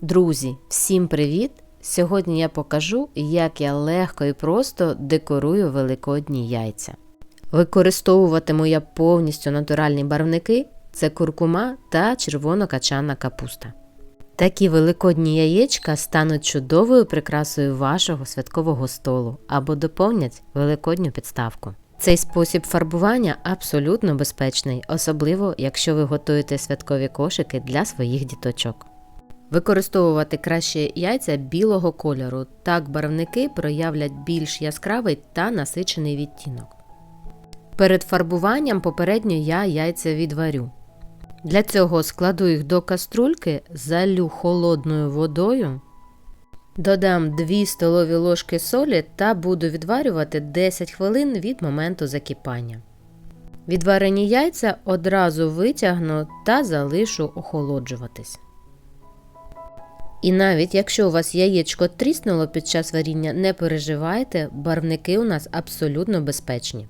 Друзі, всім привіт! Сьогодні я покажу, як я легко і просто декорую великодні яйця. Використовуватиму я повністю натуральні барвники це куркума та червоно-качана капуста. Такі великодні яєчка стануть чудовою прикрасою вашого святкового столу або доповнять великодню підставку. Цей спосіб фарбування абсолютно безпечний, особливо якщо ви готуєте святкові кошики для своїх діточок. Використовувати краще яйця білого кольору, так барвники проявлять більш яскравий та насичений відтінок. Перед фарбуванням попередньо я яйця відварю. Для цього складу їх до каструльки, залю холодною водою, додам 2 столові ложки солі та буду відварювати 10 хвилин від моменту закипання. Відварені яйця одразу витягну та залишу охолоджуватись. І навіть якщо у вас яєчко тріснуло під час варіння, не переживайте, барвники у нас абсолютно безпечні.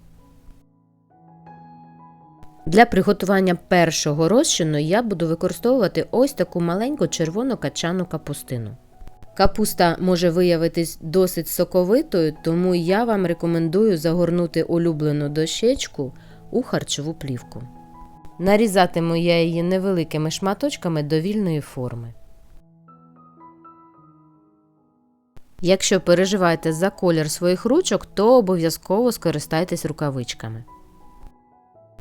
Для приготування першого розчину я буду використовувати ось таку маленьку червону качану капустину. Капуста може виявитись досить соковитою, тому я вам рекомендую загорнути улюблену дощечку у харчову плівку. Нарізатиму я її невеликими шматочками довільної форми. Якщо переживаєте за колір своїх ручок, то обов'язково скористайтесь рукавичками.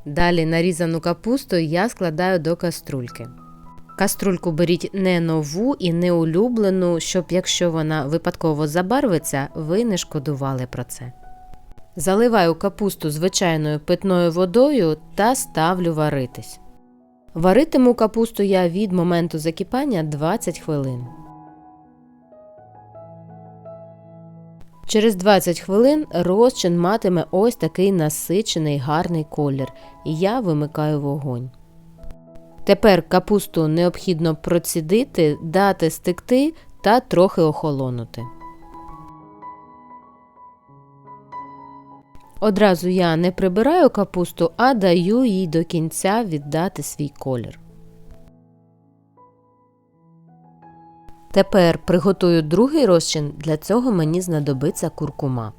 Далі нарізану капусту я складаю до каструльки. Каструльку беріть не нову і не улюблену, щоб якщо вона випадково забарвиться, ви не шкодували про це. Заливаю капусту звичайною питною водою та ставлю варитись. Варитиму капусту я від моменту закипання 20 хвилин. Через 20 хвилин розчин матиме ось такий насичений гарний колір, і я вимикаю вогонь. Тепер капусту необхідно процідити, дати стекти та трохи охолонути. Одразу я не прибираю капусту, а даю їй до кінця віддати свій колір. Тепер приготую другий розчин, для цього мені знадобиться куркума.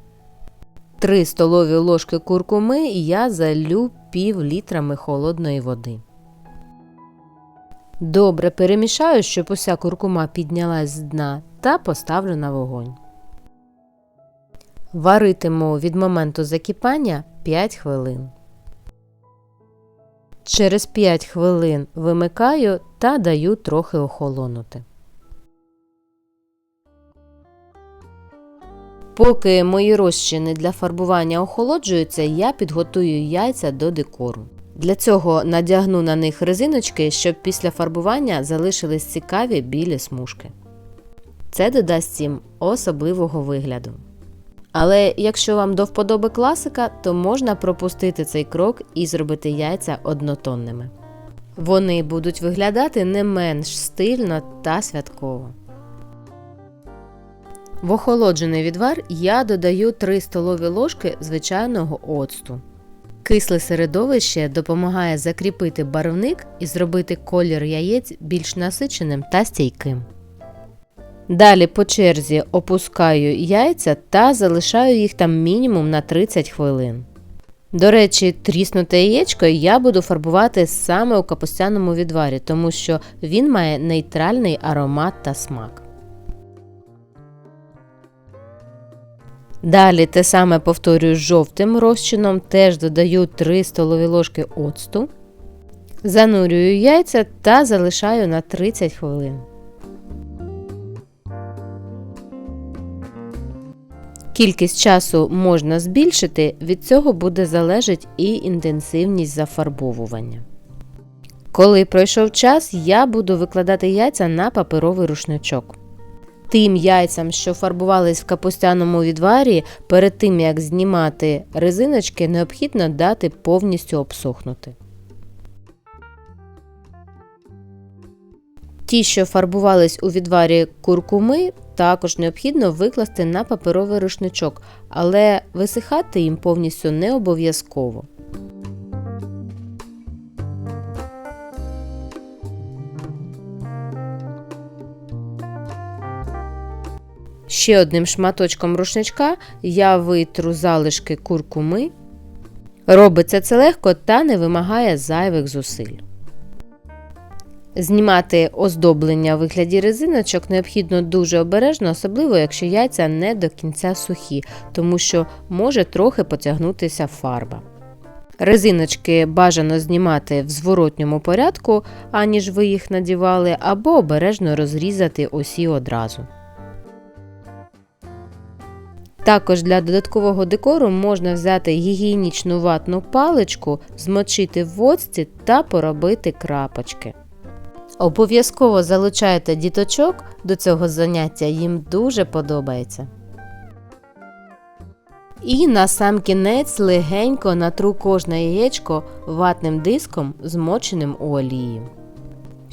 3 столові ложки куркуми я залю пів літрами холодної води. Добре перемішаю, щоб уся куркума піднялась з дна та поставлю на вогонь. Варитиму від моменту закипання 5 хвилин. Через 5 хвилин вимикаю та даю трохи охолонути. Поки мої розчини для фарбування охолоджуються, я підготую яйця до декору. Для цього надягну на них резиночки, щоб після фарбування залишились цікаві білі смужки. Це додасть їм особливого вигляду. Але якщо вам до вподоби класика, то можна пропустити цей крок і зробити яйця однотонними. Вони будуть виглядати не менш стильно та святково. В охолоджений відвар я додаю 3 столові ложки звичайного оцту. Кисле середовище допомагає закріпити барвник і зробити колір яєць більш насиченим та стійким. Далі по черзі опускаю яйця та залишаю їх там мінімум на 30 хвилин. До речі, тріснуте яєчко я буду фарбувати саме у капустяному відварі, тому що він має нейтральний аромат та смак. Далі те саме повторюю з жовтим розчином, теж додаю 3 столові ложки оцту, занурюю яйця та залишаю на 30 хвилин. Кількість часу можна збільшити, від цього буде залежить і інтенсивність зафарбовування. Коли пройшов час, я буду викладати яйця на паперовий рушничок. Тим яйцям, що фарбувались в капустяному відварі, перед тим як знімати резиночки, необхідно дати повністю обсохнути. Ті, що фарбувались у відварі куркуми, також необхідно викласти на паперовий рушничок, але висихати їм повністю не обов'язково. Ще одним шматочком рушничка я витру залишки куркуми. Робиться це легко та не вимагає зайвих зусиль. Знімати оздоблення у вигляді резиночок необхідно дуже обережно, особливо якщо яйця не до кінця сухі, тому що може трохи потягнутися фарба. Резиночки бажано знімати в зворотньому порядку, аніж ви їх надівали, або обережно розрізати осі одразу. Також для додаткового декору можна взяти гігієнічну ватну паличку, змочити в оцті та поробити крапочки. Обов'язково залучайте діточок до цього заняття, їм дуже подобається. І на сам кінець легенько натру кожне яєчко ватним диском, змоченим у олії.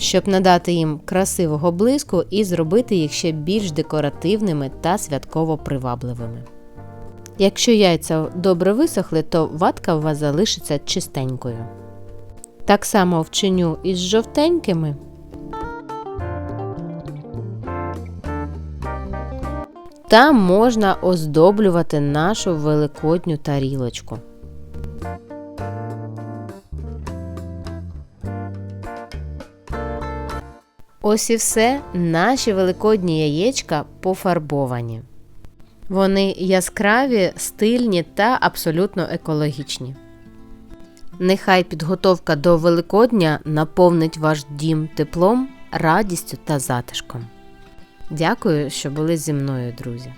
Щоб надати їм красивого блиску і зробити їх ще більш декоративними та святково привабливими. Якщо яйця добре висохли, то ватка у вас залишиться чистенькою. Так само вчиню із жовтенькими. Та можна оздоблювати нашу великодню тарілочку. Ось і все, наші великодні яєчка пофарбовані. Вони яскраві, стильні та абсолютно екологічні. Нехай підготовка до Великодня наповнить ваш дім теплом, радістю та затишком. Дякую, що були зі мною, друзі.